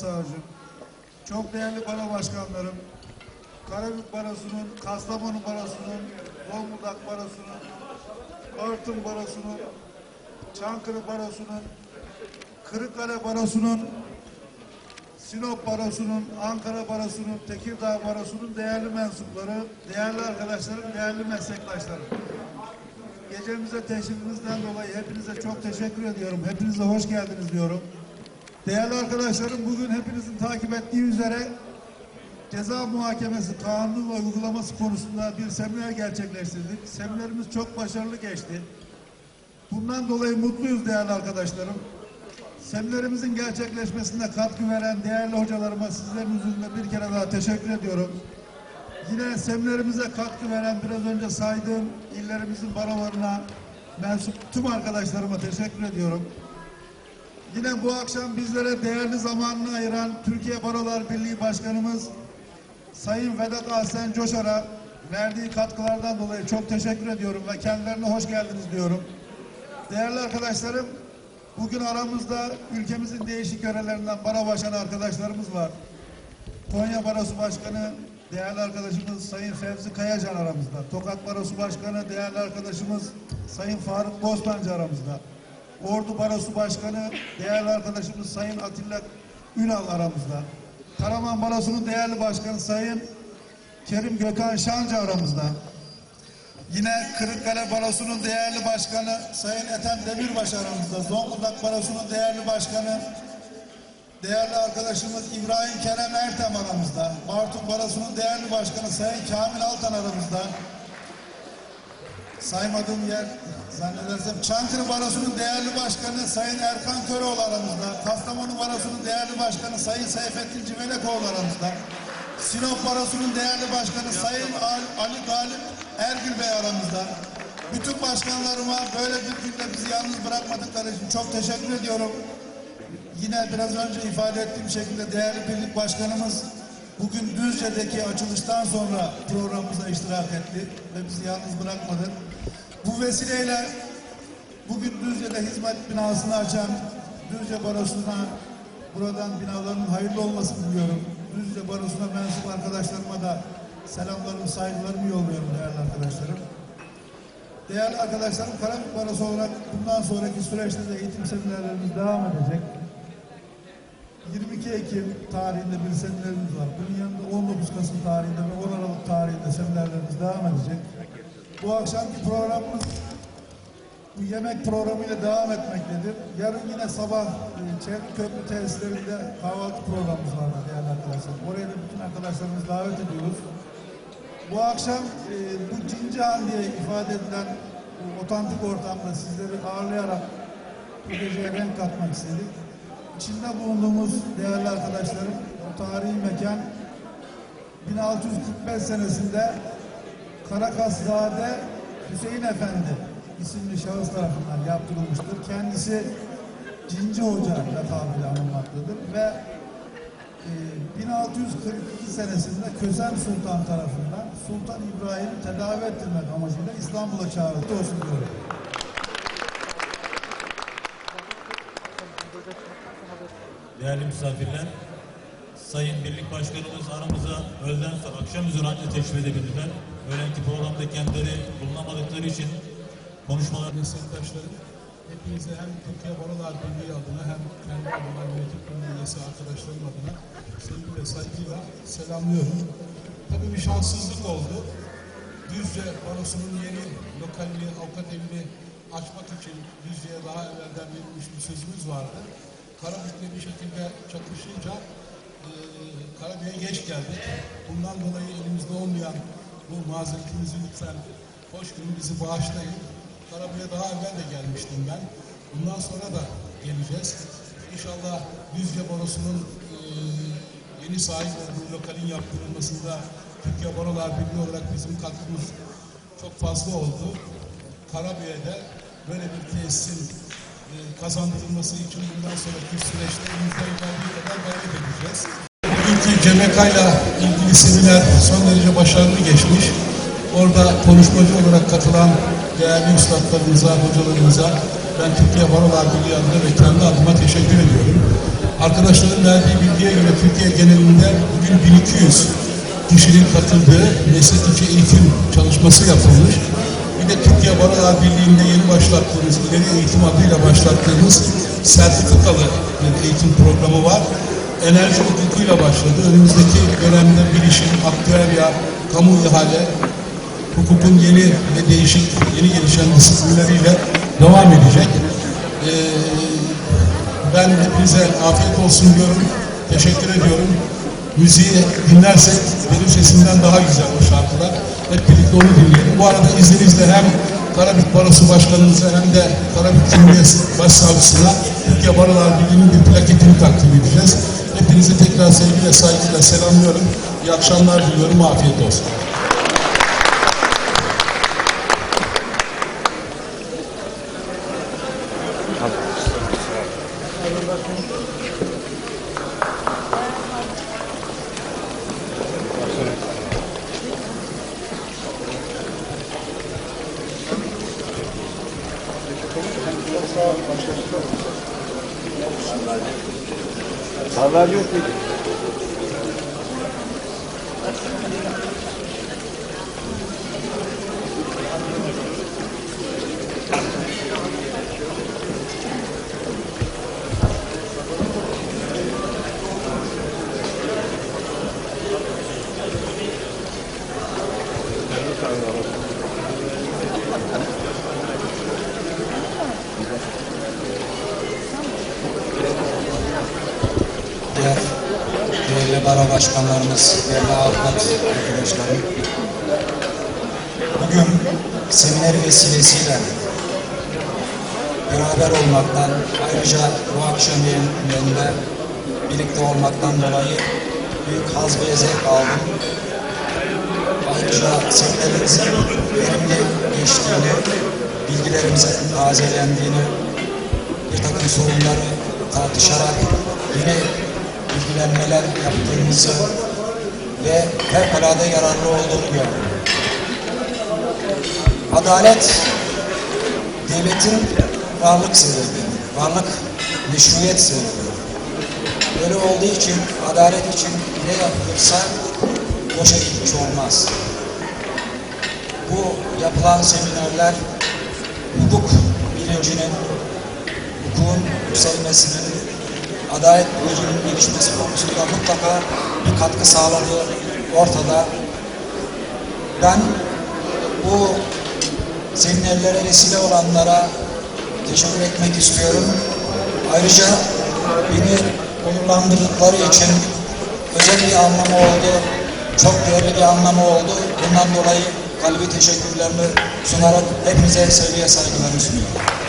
Başsavcım, çok değerli baro başkanlarım, Karabük Barosu'nun, Kastamonu Barosu'nun, Zonguldak Barosu'nun, Bartın Barosu'nun, Çankırı Barosu'nun, Kırıkkale Barosu'nun, Sinop Barosu'nun, Ankara Barosu'nun, Tekirdağ Barosu'nun değerli mensupları, değerli arkadaşlarım, değerli meslektaşlarım. Gecemize teşrifinizden dolayı hepinize çok teşekkür ediyorum. Hepinize hoş geldiniz diyorum. Değerli arkadaşlarım bugün hepinizin takip ettiği üzere ceza muhakemesi kanunu ve uygulaması konusunda bir seminer gerçekleştirdik. Seminerimiz çok başarılı geçti. Bundan dolayı mutluyuz değerli arkadaşlarım. Seminerimizin gerçekleşmesinde katkı veren değerli hocalarıma sizlerin huzurunda bir kere daha teşekkür ediyorum. Yine seminerimize katkı veren biraz önce saydığım illerimizin barolarına mensup tüm arkadaşlarıma teşekkür ediyorum. Yine bu akşam bizlere değerli zamanını ayıran Türkiye Barolar Birliği Başkanımız Sayın Vedat Ahsen Coşar'a verdiği katkılardan dolayı çok teşekkür ediyorum ve kendilerine hoş geldiniz diyorum. Değerli arkadaşlarım, bugün aramızda ülkemizin değişik yörelerinden baro başkanı arkadaşlarımız var. Konya Barosu Başkanı değerli arkadaşımız Sayın Fevzi Kayacan aramızda. Tokat Barosu Başkanı değerli arkadaşımız Sayın Faruk Bostancı aramızda. Ordu Barosu Başkanı değerli arkadaşımız Sayın Atilla Ünal aramızda. Karaman Barosu'nun değerli başkanı Sayın Kerim Gökhan Şancı aramızda. Yine Kırıkkale Barosu'nun değerli başkanı Sayın Ethem Demirbaş aramızda. Zonguldak Barosu'nun değerli başkanı Değerli arkadaşımız İbrahim Kerem Ertem aramızda. Bartın Barosu'nun değerli başkanı Sayın Kamil Altan aramızda. Saymadığım yer zannedersem Çankırı Barosu'nun değerli başkanı Sayın Erkan Köroğlu aramızda. Kastamonu Barosu'nun değerli başkanı Sayın Seyfettin Cimelekoğlu aramızda. Sinop Barosu'nun değerli başkanı Sayın Al- Ali Galip Ergül Bey aramızda. Bütün başkanlarıma böyle bir günde bizi yalnız bırakmadıkları için çok teşekkür ediyorum. Yine biraz önce ifade ettiğim şekilde değerli birlik başkanımız bugün Düzce'deki açılıştan sonra programımıza iştirak etti ve bizi yalnız bırakmadı. Bu vesileyle bugün Düzce'de hizmet binasını açan Düzce Barosu'na buradan binaların hayırlı olmasını diliyorum. Düzce Barosu'na mensup arkadaşlarıma da selamlarımı, saygılarımı yolluyorum değerli arkadaşlarım. Değerli arkadaşlarım, Karabük Barosu olarak bundan sonraki süreçte de eğitim seminerlerimiz devam edecek. 22 Ekim tarihinde bir seminerimiz var. Bunun yanında 19 Kasım tarihinde ve 10 Aralık tarihinde seminerlerimiz devam edecek. Bu akşamki programımız bu yemek programıyla devam etmektedir. Yarın yine sabah e, Çevre Köprü tesislerinde kahvaltı programımız var değerli arkadaşlar. Oraya da bütün arkadaşlarımızı davet ediyoruz. Bu akşam e, bu Cincihan diye ifade edilen otantik ortamda sizleri ağırlayarak bu geceye renk katmak istedik. İçinde bulunduğumuz değerli arkadaşlarım, bu tarihi mekan 1645 senesinde Karakasszade Hüseyin Efendi isimli şahıs tarafından yaptırılmıştır. Kendisi Cinci Hoca lakabıyla anılmaktadır ve e, 1642 senesinde Kösem Sultan tarafından Sultan İbrahim'i tedavi ettirmek amacıyla İstanbul'a çağrıldı olsun diyorum. Değerli misafirler, Sayın Birlik Başkanımız aramıza öğleden sonra akşam üzeri anca teşrif edebildiler. Öğlenki programda kendileri bulunamadıkları için konuşmalar meslektaşlarım, hepinize hem Türkiye Barolar Birliği adına hem kendi adıma yönetim kurulu arkadaşlarım adına sevgi ve saygıyla selamlıyorum. Tabii bir şanssızlık oldu. Düzce Barosu'nun yeni lokalini, avukat evini açmak için Düzce'ye daha evvelden verilmiş bir sözümüz vardı. Karabük'le bir şekilde çakışınca e, Karabük'e geç geldik. Bundan dolayı elimizde olmayan bu mazeretimizi lütfen hoş günü bizi bağışlayın. Karabük'e daha evvel de gelmiştim ben. Bundan sonra da geleceğiz. İnşallah Düzce Barosu'nun e, yeni sahip olduğu lokalin yaptırılmasında Türkiye Barolar Birliği olarak bizim katkımız çok fazla oldu. Karabük'e böyle bir tesisin e, kazandırılması için bundan sonraki süreçte elimizden geldiği kadar gayret edeceğiz. Bugünkü CMK'yla ilgili seminer son derece başarılı geçmiş. Orada konuşmacı olarak katılan değerli üstadlarımıza, hocalarımıza ben Türkiye Barolar Birliği adına ve kendi adıma teşekkür ediyorum. Arkadaşların verdiği bilgiye göre Türkiye genelinde bugün 1200 kişinin katıldığı meslek içi eğitim çalışması yapılmış. Bir de Türkiye Barolar Birliği'nde yeni başlattığımız, ileri eğitim adıyla başlattığımız sertifikalı bir eğitim programı var. Enerji hukukuyla başladı. Önümüzdeki dönemde bilişim, aktüerya, kamu ihale, hukukun yeni ve değişik, yeni gelişen disiplinleriyle devam edecek. Ee, ben hepinize afiyet olsun diyorum. Teşekkür ediyorum. Müziği dinlersek benim sesimden daha güzel bu şarkılar. Hep birlikte onu dinleyelim. Bu arada izninizle hem Karabük Barosu Başkanımıza hem de Karabük Cumhuriyet Başsavcısına Türkiye Barolar Birliği'nin bir plaketini takdim edeceğiz. Hepinizi tekrar sevgi ve saygıyla selamlıyorum. İyi akşamlar diliyorum. Afiyet olsun. diğer değerli baro başkanlarımız, değerli avukat arkadaşlarım. Bugün seminer vesilesiyle beraber olmaktan, ayrıca bu akşam yerinde birlikte olmaktan dolayı büyük haz ve zevk aldım. Ayrıca seminerimizin verimli geçtiğini, bilgilerimizin tazelendiğini, bir takım sorunları tartışarak yeni bilgilenmeler yaptığımızı ve fevkalade yararlı olduğunu gördüm. Adalet devletin varlık sebebi, varlık meşruiyet sebebi. Böyle olduğu için adalet için ne yapılırsa boşa gitmiş olmaz. Bu yapılan seminerler hukuk bilincinin, hukukun yükselmesinin, adalet bilincinin gelişmesi konusunda mutlaka bir katkı sağladığı ortada. Ben bu seminerlere vesile olanlara teşekkür etmek istiyorum. Ayrıca beni onurlandırdıkları için özel bir anlamı oldu. Çok değerli bir anlamı oldu. Bundan dolayı kalbi teşekkürlerimi sunarak hepinize sevgiye saygılarımı sunuyorum.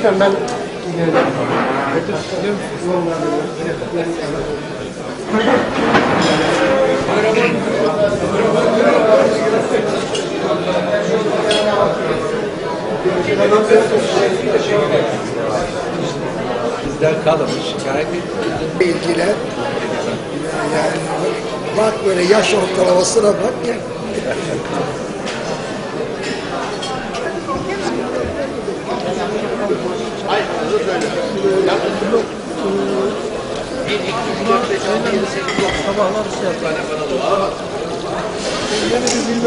Başkan ben Bizler kalın, şikayet ilgiler. Yani bak böyle yaş ortalamasına bak ya. Hayır, onu Sabahlar şey yapar. Yeni bir